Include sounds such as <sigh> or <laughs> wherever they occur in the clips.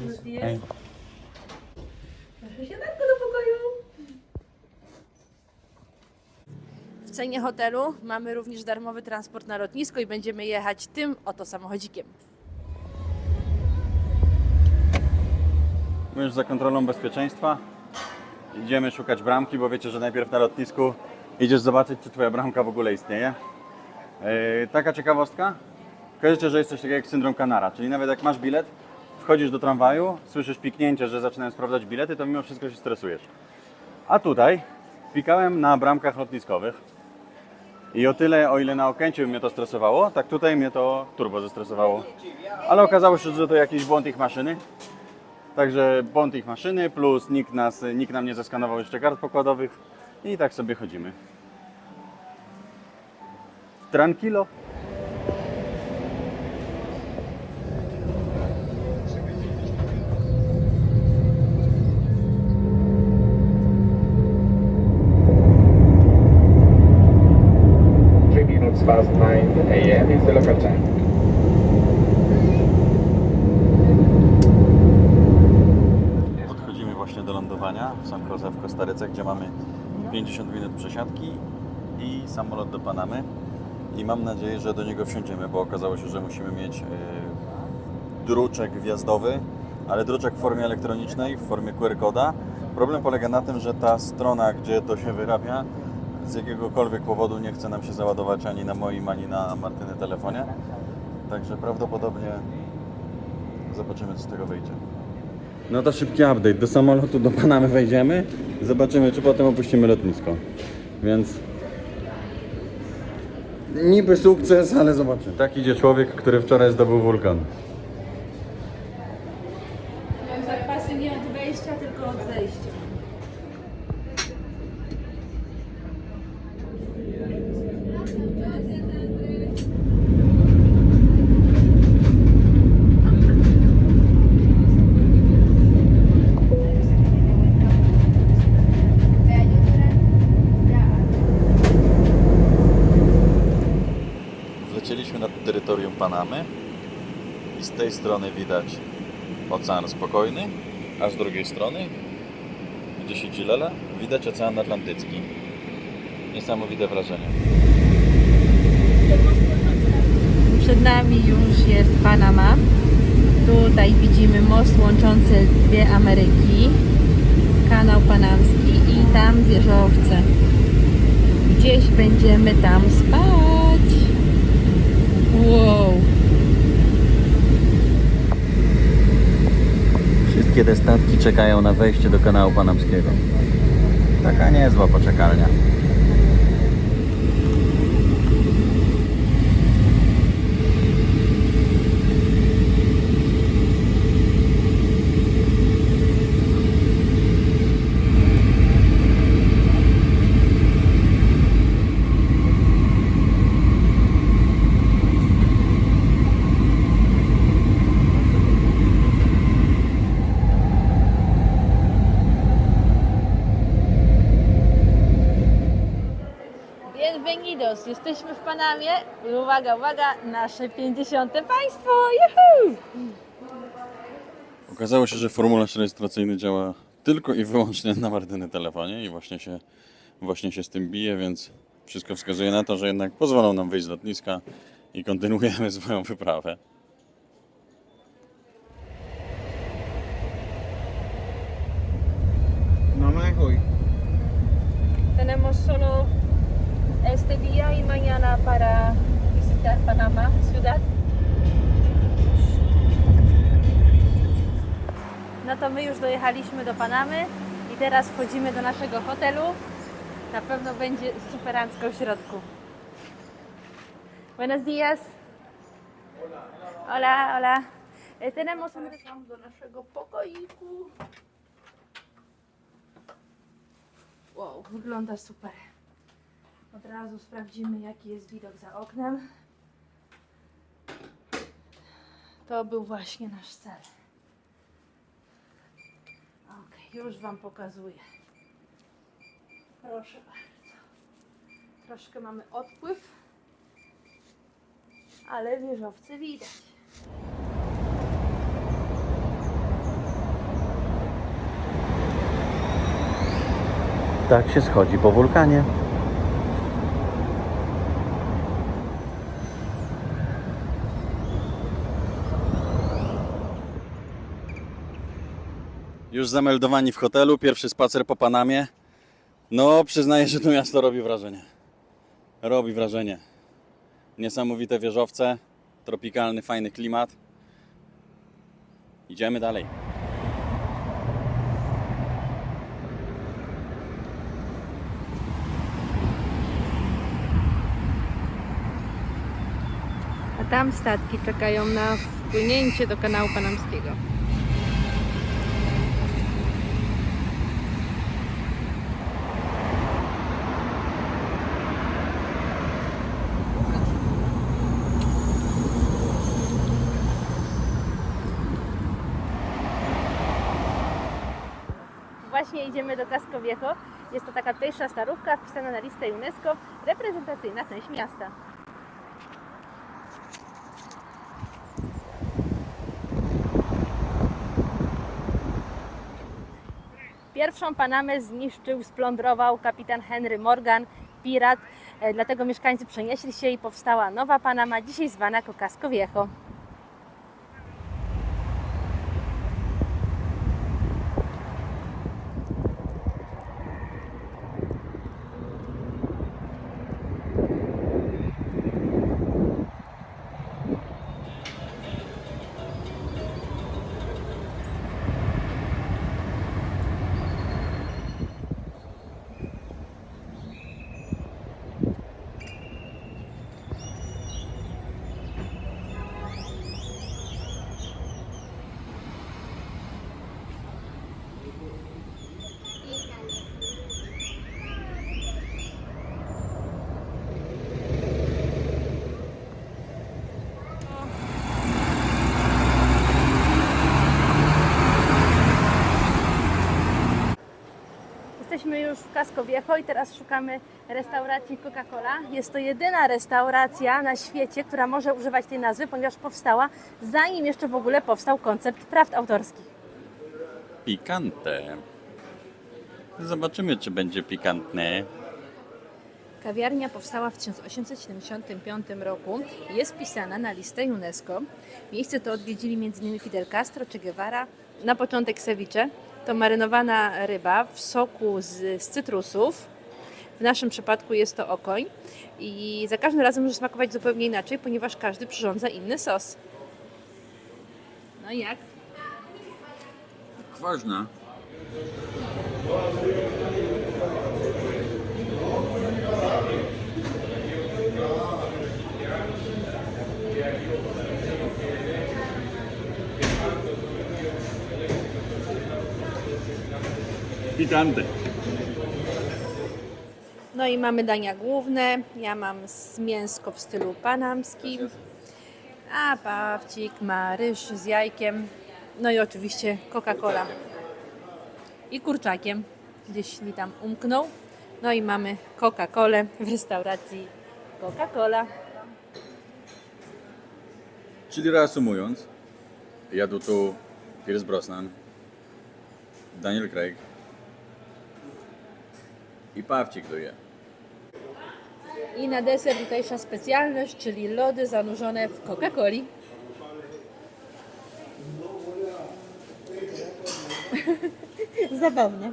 Buenos días. Hej. Proszę do pokoju. W cenie hotelu mamy również darmowy transport na lotnisko i będziemy jechać tym oto samochodzikiem. My już za kontrolą bezpieczeństwa idziemy szukać bramki, bo wiecie, że najpierw na lotnisku idziesz zobaczyć, czy twoja bramka w ogóle istnieje. Yy, taka ciekawostka. Kojarzycie, że jest coś takiego jak syndrom kanara, czyli nawet jak masz bilet, wchodzisz do tramwaju, słyszysz piknięcie, że zaczynają sprawdzać bilety, to mimo wszystko się stresujesz. A tutaj pikałem na bramkach lotniskowych i o tyle, o ile na Okęciu mnie to stresowało, tak tutaj mnie to turbo zestresowało. Ale okazało się, że to jakiś błąd ich maszyny. Także błąd ich maszyny, plus nikt, nas, nikt nam nie zeskanował jeszcze kart pokładowych i tak sobie chodzimy. Tranquilo. Past 9 a.m. is the local time. Podchodzimy właśnie do lądowania w San Jose w Kostaryce, gdzie mamy 50 minut przesiadki i samolot do Panamy. I mam nadzieję, że do niego wsiądziemy, bo okazało się, że musimy mieć yy, druczek wjazdowy, ale druczek w formie elektronicznej, w formie QR-koda. Problem polega na tym, że ta strona, gdzie to się wyrabia, z jakiegokolwiek powodu nie chce nam się załadować ani na moim, ani na Martyny telefonie. Także prawdopodobnie zobaczymy, co z tego wyjdzie. No to szybki update. Do samolotu do Panamy wejdziemy. Zobaczymy, czy potem opuścimy lotnisko. Więc. Niby sukces, ale zobaczymy. Tak idzie człowiek, który wczoraj zdobył wulkan. Panamy i z tej strony widać Ocean Spokojny, a z drugiej strony, gdzie siedzi Lela, widać Ocean Atlantycki. Niesamowite wrażenie. Przed nami już jest Panama. Tutaj widzimy most łączący dwie Ameryki, kanał panamski i tam wieżowce. Gdzieś będziemy tam spać. Wow. Wszystkie te statki czekają na wejście do kanału panamskiego. Taka niezła poczekalnia. Jesteśmy w Panamie. I Uwaga, uwaga, nasze 50. państwo! Juhu! Okazało się, że formularz rejestracyjny działa tylko i wyłącznie na Martyny telefonie i właśnie się, właśnie się z tym bije, więc wszystko wskazuje na to, że jednak pozwolą nam wyjść z lotniska i kontynuujemy <laughs> swoją wyprawę. No me voy. Tenemos solo este día y mañana para visitar Panamá, ciudad. No to my już dojechaliśmy do Panamy i teraz wchodzimy do naszego hotelu. Na pewno będzie superancko w środku. Buenos días. Hola, hola. Eh, Tenemos un do naszego pokoiku. Wow, wygląda super. Od razu sprawdzimy, jaki jest widok za oknem. To był właśnie nasz cel. Ok, już Wam pokazuję. Proszę bardzo. Troszkę mamy odpływ, ale wieżowce widać. Tak się schodzi po wulkanie. Już zameldowani w hotelu, pierwszy spacer po Panamie. No, przyznaję, że to miasto robi wrażenie. Robi wrażenie. Niesamowite wieżowce, tropikalny, fajny klimat. Idziemy dalej. A tam statki czekają na wpłynięcie do kanału panamskiego. Właśnie idziemy do Casco Viejo. Jest to taka tutejsza starówka wpisana na listę UNESCO, reprezentacyjna część miasta. Pierwszą Panamę zniszczył, splądrował kapitan Henry Morgan, pirat. E, Dlatego mieszkańcy przenieśli się i powstała nowa Panama, dzisiaj zwana Casco Viejo. Viejo i teraz szukamy restauracji Coca-Cola. Jest to jedyna restauracja na świecie, która może używać tej nazwy, ponieważ powstała zanim jeszcze w ogóle powstał koncept praw autorskich. Pikante. Zobaczymy, czy będzie pikantne. Kawiarnia powstała w 1875 roku i jest wpisana na listę UNESCO. Miejsce to odwiedzili m.in. Fidel Castro czy Guevara. Na początek ceviche to marynowana ryba w soku z, z cytrusów. W naszym przypadku jest to okoń i za każdym razem może smakować zupełnie inaczej, ponieważ każdy przyrządza inny sos. No i jak? Kwaśna. Pikante. No i mamy dania główne. Ja mam z mięsko w stylu panamskim, a Pawcik ma ryż z jajkiem. No i oczywiście Coca-Cola. I kurczakiem. Gdzieś mi tam umknął. No i mamy Coca-Colę w restauracji Coca-Cola. Czyli reasumując, jadł tu Pierce Brosnan, Daniel Craig i Pawcik tu je. I na deser tutejsza specjalność, czyli lody zanurzone w Coca-Coli. <laughs> Zabawnie.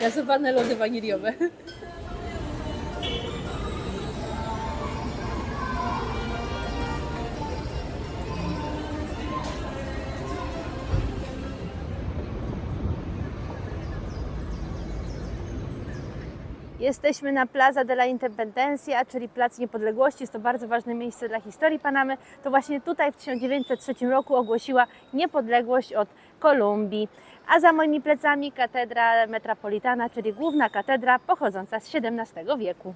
Gazowane lody waniliowe. Jesteśmy na Plaza de la Independencia, czyli Plac Niepodległości. Jest to bardzo ważne miejsce dla historii Panamy. To właśnie tutaj w 1903 roku ogłosiła niepodległość od Kolumbii. A za moimi plecami katedra metropolitana, czyli główna katedra pochodząca z XVII wieku.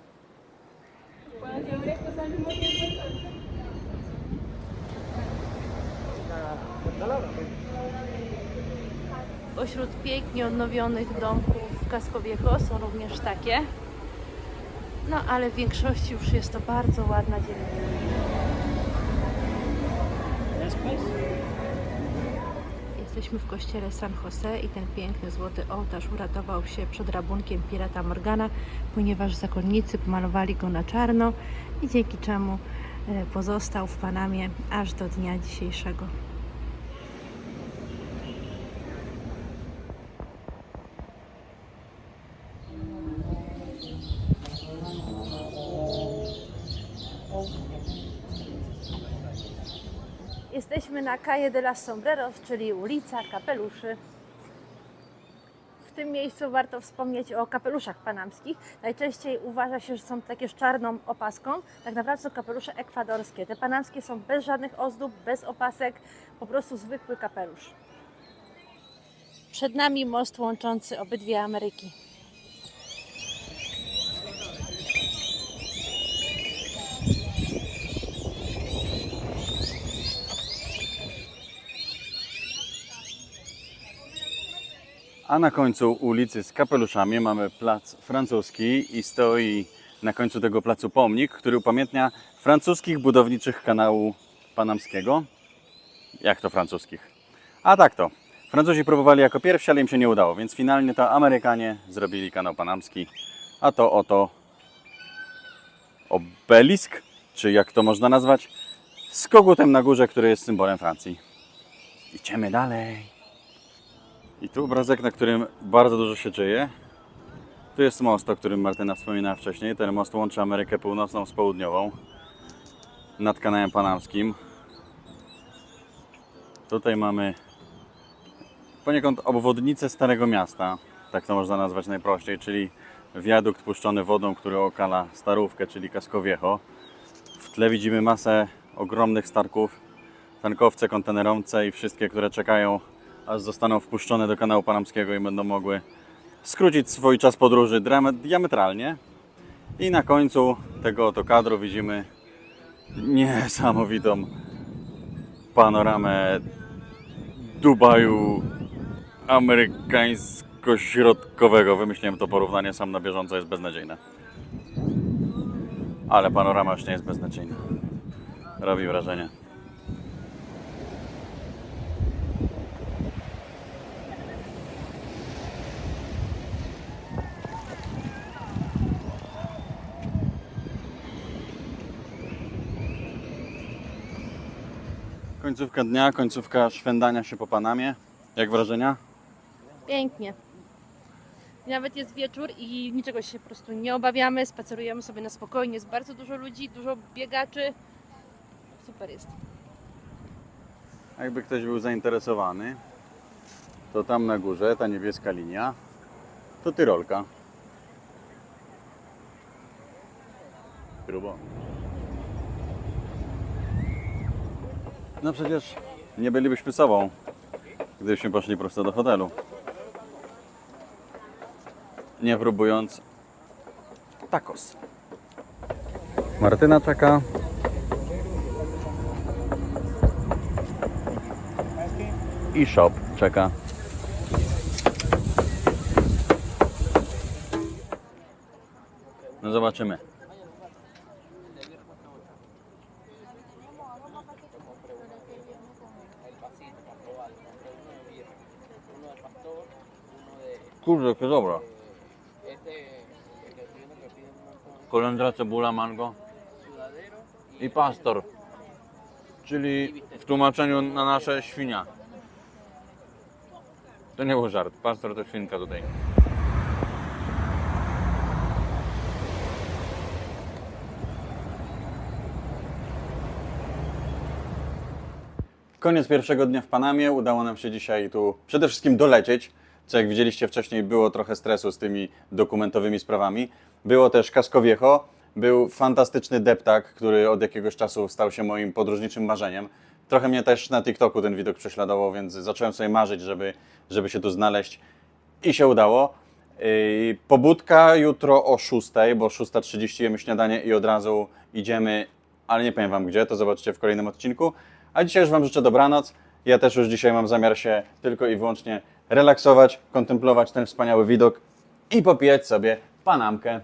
Pośród pięknie odnowionych domków w Casco Viejo są również takie. No ale w większości już jest to bardzo ładna dzielnica. Jest Jesteśmy w kościele San Jose i ten piękny złoty ołtarz uratował się przed rabunkiem pirata Morgana, ponieważ zakonnicy pomalowali go na czarno i dzięki czemu e, pozostał w Panamie aż do dnia dzisiejszego. Jesteśmy na Calle de las Sombreros, czyli ulica Kapeluszy. W tym miejscu warto wspomnieć o kapeluszach panamskich. Najczęściej uważa się, że są takie z czarną opaską. Tak naprawdę są kapelusze ekwadorskie. Te panamskie są bez żadnych ozdób, bez opasek, po prostu zwykły kapelusz. Przed nami most łączący obydwie Ameryki. A na końcu ulicy z kapeluszami mamy plac francuski i stoi na końcu tego placu pomnik, który upamiętnia francuskich budowniczych kanału panamskiego. Jak to francuskich? A tak to. Francuzi próbowali jako pierwsi, ale im się nie udało, więc finalnie to Amerykanie zrobili kanał panamski. A to oto obelisk, czy jak to można nazwać, z kogutem na górze, który jest symbolem Francji. Idziemy dalej. I tu obrazek, na którym bardzo dużo się dzieje. Tu jest most, o którym Martyna wspominała wcześniej. Ten most łączy Amerykę Północną z Południową nad kanałem panamskim. Tutaj mamy poniekąd obwodnicę Starego Miasta, tak to można nazwać najprościej, czyli wiadukt puszczony wodą, który okala Starówkę, czyli Cascoviejo. W tle widzimy masę ogromnych starków, tankowce, kontenerowce i wszystkie, które czekają aż zostaną wpuszczone do kanału panamskiego i będą mogły skrócić swój czas podróży diametralnie. I na końcu tego oto kadru widzimy niesamowitą panoramę Dubaju amerykańsko-środkowego. Wymyśliłem to porównanie, sam na bieżąco jest beznadziejne. Ale panorama już nie jest beznadziejna. Robi wrażenie. Końcówka dnia, końcówka szwendania się po Panamie. Jak wrażenia? Pięknie. Nawet jest wieczór i niczego się po prostu nie obawiamy. Spacerujemy sobie na spokojnie. Jest bardzo dużo ludzi, dużo biegaczy. Super jest. A Jakby ktoś był zainteresowany, to tam na górze ta niebieska linia to Tyrolka. Grubo. No przecież nie bylibyśmy sobą, gdybyśmy poszli prosto do hotelu. Nie próbując tacos. Martyna czeka. I shop czeka. No zobaczymy. Kurde, jakie dobra. Kolendra, cebula, mango i pastor, czyli w tłumaczeniu na nasze świnia. To nie był żart, pastor to świnka tutaj. Koniec pierwszego dnia w Panamie. Udało nam się dzisiaj tu przede wszystkim dolecieć, co jak widzieliście wcześniej było trochę stresu z tymi dokumentowymi sprawami. Było też Cascoviejo, był fantastyczny deptak, który od jakiegoś czasu stał się moim podróżniczym marzeniem. Trochę mnie też na TikToku ten widok prześladował, więc zacząłem sobie marzyć, żeby, żeby się tu znaleźć i się udało. Yy, Pobudka jutro o 6, bo 6.30 jemy śniadanie i od razu idziemy, ale nie powiem Wam gdzie, to zobaczycie w kolejnym odcinku. A dzisiaj już Wam życzę dobranoc. Ja też już dzisiaj mam zamiar się tylko i wyłącznie relaksować, kontemplować ten wspaniały widok i popijać sobie panamkę.